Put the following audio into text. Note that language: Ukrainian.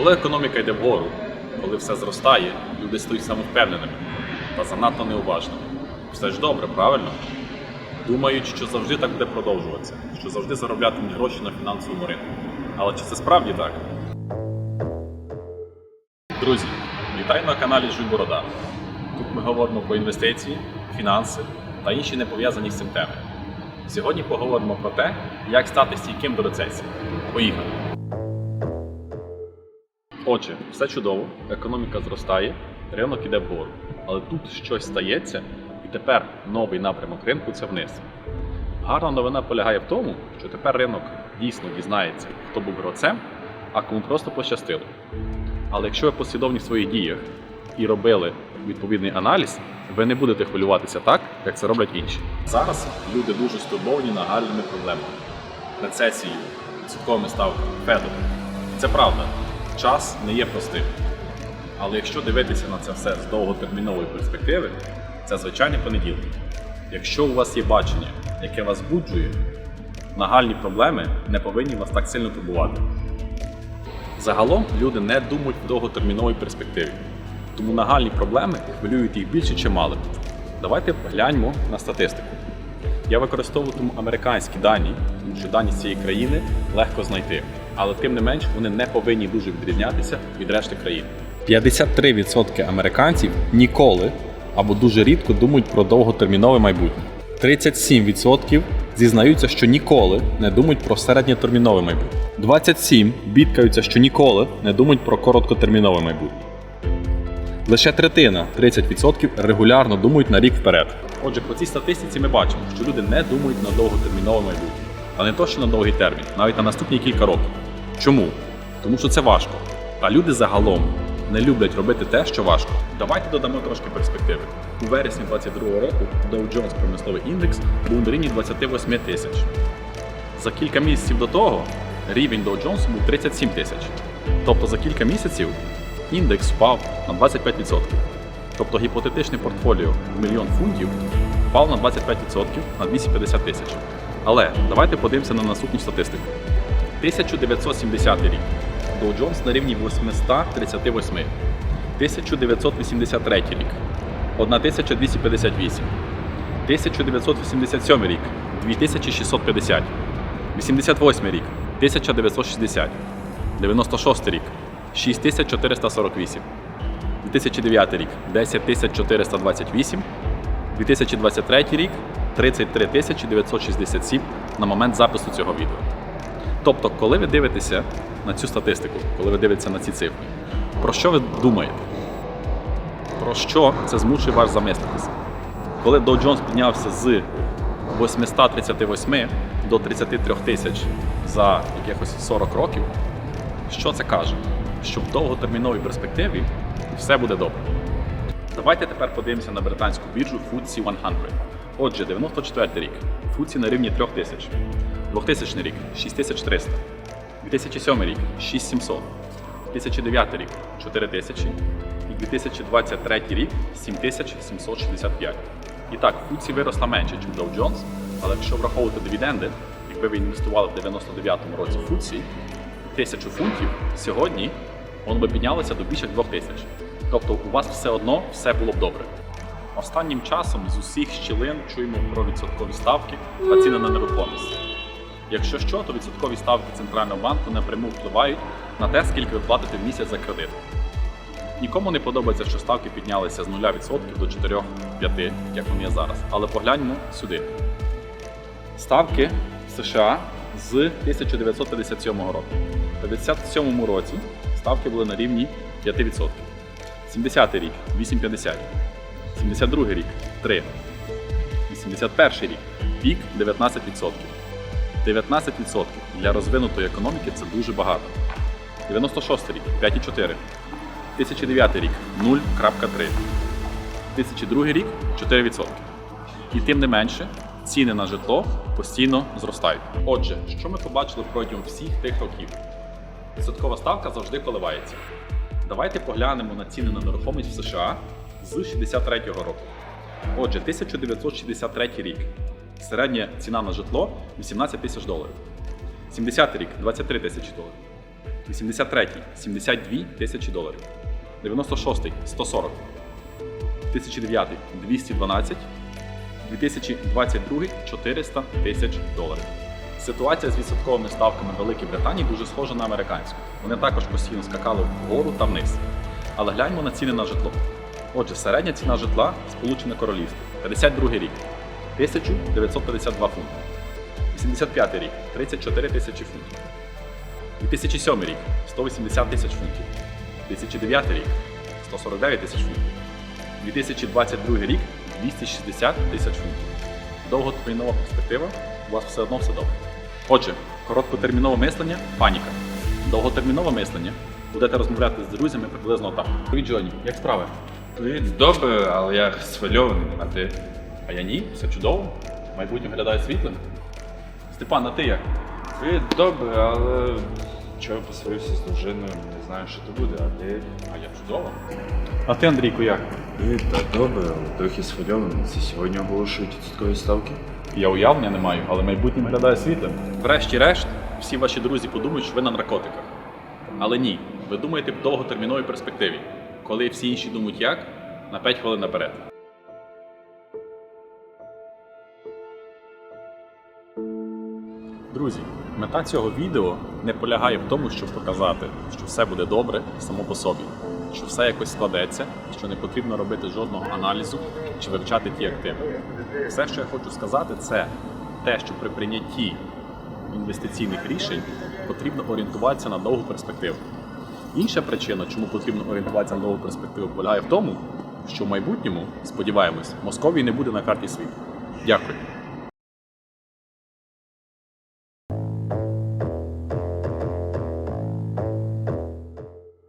Коли економіка йде вгору, коли все зростає, люди стають самовпевненими та занадто неуважними. Все ж добре, правильно? Думають, що завжди так буде продовжуватися, що завжди зароблятимуть гроші на фінансовому ринку. Але чи це справді так? Друзі, вітаю на каналі Жуй Борода. Тут ми говоримо про інвестиції, фінанси та інші не пов'язані з цим теми. Сьогодні поговоримо про те, як стати стійким до рецесії. Поїхали! Отже, все чудово, економіка зростає, ринок іде вгору. Але тут щось стається, і тепер новий напрямок ринку це вниз. Гарна новина полягає в тому, що тепер ринок дійсно дізнається, хто був гравцем, а кому просто пощастило. Але якщо ви послідовні в своїх діях і робили відповідний аналіз, ви не будете хвилюватися так, як це роблять інші. Зараз люди дуже стурбовані нагальними проблемами, рецесією, відсотковими ставками, федом. Це правда, час не є простим. Але якщо дивитися на це все з довготермінової перспективи, це звичайний понеділок. Якщо у вас є бачення, яке вас збуджує, нагальні проблеми не повинні вас так сильно турбувати. Загалом люди не думають в довготерміновій перспективі, тому нагальні проблеми хвилюють їх більше чи мало. Давайте погляньмо на статистику. Я використовуватиму американські дані, тому що дані з цієї країни легко знайти, але тим не менш вони не повинні дуже відрізнятися від решти країн. 53% американців ніколи або дуже рідко думають про довготермінове майбутнє. 37% зізнаються, що ніколи не думають про середньотермінове майбутнє. 27% бідкаються, що ніколи не думають про короткотермінове майбутнє. Лише третина 30% регулярно думають на рік вперед. Отже, по цій статистиці ми бачимо, що люди не думають на довготермінове майбутнє, а не то, що на довгий термін, навіть на наступні кілька років. Чому? Тому що це важко. А люди загалом не люблять робити те, що важко. Давайте додамо трошки перспективи. У вересні 2022 року Dow Jones промисловий індекс був на рівні 28 тисяч. За кілька місяців до того рівень Dow Jones був 37 тисяч. Тобто за кілька місяців індекс впав на 25%. Тобто гіпотетичне портфоліо в мільйон фунтів впав на 25% на 250 тисяч. Але давайте подивимося на наступну статистику. 1970 рік. Dow Jones на рівні 838. 1983 рік. 1258. 1987 рік 2650. 88 рік 1960. 96 рік 6448. 2009 рік 10428. 2023 рік 33 967 на момент запису цього відео. Тобто, коли ви дивитеся на цю статистику, коли ви дивитеся на ці цифри, про що ви думаєте? Про що це змушує вас замислитися? Коли Dow Jones піднявся з 838 до 33 тисяч за якихось 40 років, що це каже? Що в довготерміновій перспективі все буде добре. Давайте тепер подивимося на британську біржу FTSE 100. Отже, 94 рік. FTSE на рівні 3 тисяч. 2000 рік 6300. 2007 рік 6700. 2009 рік 4000. І 2023 рік 7765. І так, FTSE виросла менше, ніж Dow Jones, але якщо враховувати дивіденди, якби ви інвестували в 99-му році FTSE, тисячу фунтів сьогодні воно би піднялося до більше 2000. Тобто у вас все одно все було б добре. Останнім часом з усіх щілин чуємо про відсоткові ставки та ціни на нерухомість. Якщо що, то відсоткові ставки центрального банку напряму впливають на те, скільки ви платите в місяць за кредит. Нікому не подобається, що ставки піднялися з 0% до 4-5, як вони є зараз. Але погляньмо сюди. Ставки США з 1957 року. У 1957 році ставки були на рівні 5%. 70-й рік 8,50. 72 рік 3. 81 рік пік 19%. 19% для розвинутої економіки це дуже багато. 96 рік 5,4. 2009 рік 0,3. 2002 рік 4%. І тим не менше, ціни на житло постійно зростають. Отже, що ми побачили протягом всіх тих років? Відсоткова ставка завжди коливається. Давайте поглянемо на ціни на нерухомість в США з 63-го року. Отже, 1963 рік. Середня ціна на житло 18 тисяч доларів. 70 рік 23 тисячі доларів. 83-й 72 тисячі доларів. 96-й 140. 2009 212. 2022 400 тисяч доларів. Ситуація з відсотковими ставками Великій Британії дуже схожа на американську. Вони також постійно скакали вгору та вниз. Але гляньмо на ціни на житло. Отже, середня ціна житла Сполучене Королівство 52 рік 1952 фунти. 85 рік 34 тисячі фунтів. 2007 рік 180 тисяч фунтів. 2009 рік 149 тисяч фунтів. 2022 рік 260 тисяч фунтів. Довготермінова перспектива, у вас все одно все добре. Отже, короткотермінове мислення паніка. Довготермінове мислення будете розмовляти з друзями приблизно так. Привіт, Джоні, як справи? Привіт, добре, але я схвильований, а ти? А я ні, все чудово. Майбутнє виглядає світлим. Степан, а ти як? Привіт, добре, але вчора посварився з дружиною, не знаю, що то буде, а ти? А я чудово. А ти, Андрійку, як? Привіт, так добре, але трохи схвильований. Це сьогодні оголошують відсоткові ставки? Я уявлення не маю, але майбутнє виглядає світлим. Врешті-решт, всі ваші друзі подумають, що ви на наркотиках. Але ні, ви думаєте в довготерміновій перспективі, коли всі інші думають як, на 5 хвилин наперед. Друзі, мета цього відео не полягає в тому, щоб показати, що все буде добре само по собі, що все якось складеться, що не потрібно робити жодного аналізу чи вивчати ті активи. Все, що я хочу сказати, це те, що при прийнятті інвестиційних рішень потрібно орієнтуватися на довгу перспективу. Інша причина, чому потрібно орієнтуватися на нову перспективу, полягає в тому, що в майбутньому, сподіваємось, Московії не буде на карті світу. Дякую.